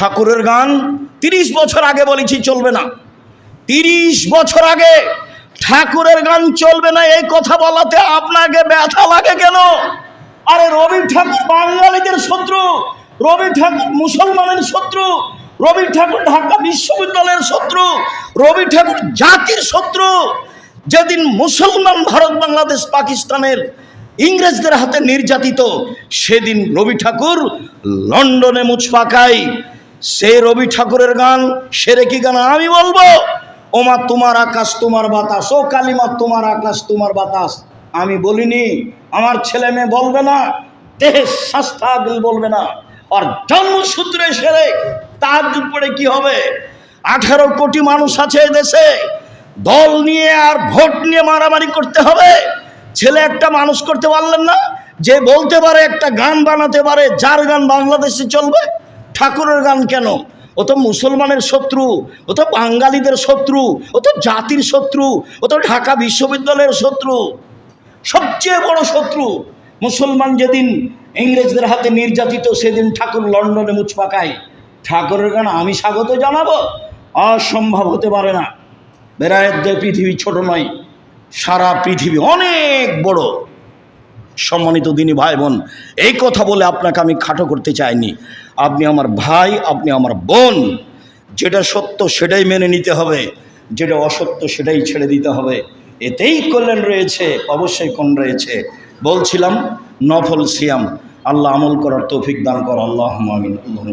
ঠাকুরের গান তিরিশ বছর আগে বলেছি চলবে না। তিরিশ বছর আগে ঠাকুরের গান চলবে না, এই কথা বলাতে আপনাকে ব্যথা লাগে কেন? আরে রবি ঠাকুর বাঙালিদের শত্রু, রবি ঠাকুর মুসলমানের শত্রু, রবি ঠাকুর ঢাকা বিশ্ববিদ্যালয়ের শত্রু, রবি ঠাকুর জাতির শত্রু। যেদিন মুসলমান ভারত, বাংলাদেশ, পাকিস্তানের ইংরেজদের হাতে নির্যাতিত, সেদিন রবি ঠাকুর লন্ডনে মুছ পাকায় সে রবি ঠাকুরের গান সেরে কি গান? আমি বলব, ওমা তোমার আকাশ, তোমার বাতাস, ও কালিমা, তোমার আকাশ, তোমার বাতাস। আমি বলিনি, আমার ছেলে মেয়ে বলবে না দেহে শাস্তাগিল বলবে না, আর জন্মসূত্রে সেরে তার পড়ে কি হবে? আঠারো কোটি মানুষ আছে দেশে, দল নিয়ে আর ভোট নিয়ে মারামারি করতে হবে। ছেলে একটা মানুষ করতে পারলেন না, যে বলতে পারে, একটা গান বানাতে পারে, যার গান বাংলাদেশে চলবে ঠাকুরের গান কেন? ও তো মুসলমানের শত্রু, ও তো বাঙালিদের শত্রু, ও তো জাতির শত্রু, ও তো ঢাকা বিশ্ববিদ্যালয়ের শত্রু। সবচেয়ে বড় শত্রু মুসলমান যেদিন ইংরেজদের হাতে নির্যাতিত, সেদিন ঠাকুর লন্ডনে মুচ পাকায়। ঠাকুরের গান আমি স্বাগত জানাব? অসম্ভব হতে পারে না। বেড়ায়ের পৃথিবী ছোট নয়, সারা পৃথিবী অনেক বড়। সম্মানিত দিনী ভাই বোন, এই কথা বলে আপনাকে আমি খাটো করতে চাইনি। আপনি আমার ভাই, আপনি আমার বোন, যেটা সত্য সেটাই মেনে নিতে হবে, যেটা অসত্য সেটাই ছেড়ে দিতে হবে। এতেই কল্যাণ রয়েছে, অবশ্যই কোন রয়েছে। বলছিলাম, নফল সিয়াম, আল্লাহ আমল করার তৌফিক দান কর আল্লাহ আমিন আল্লাহ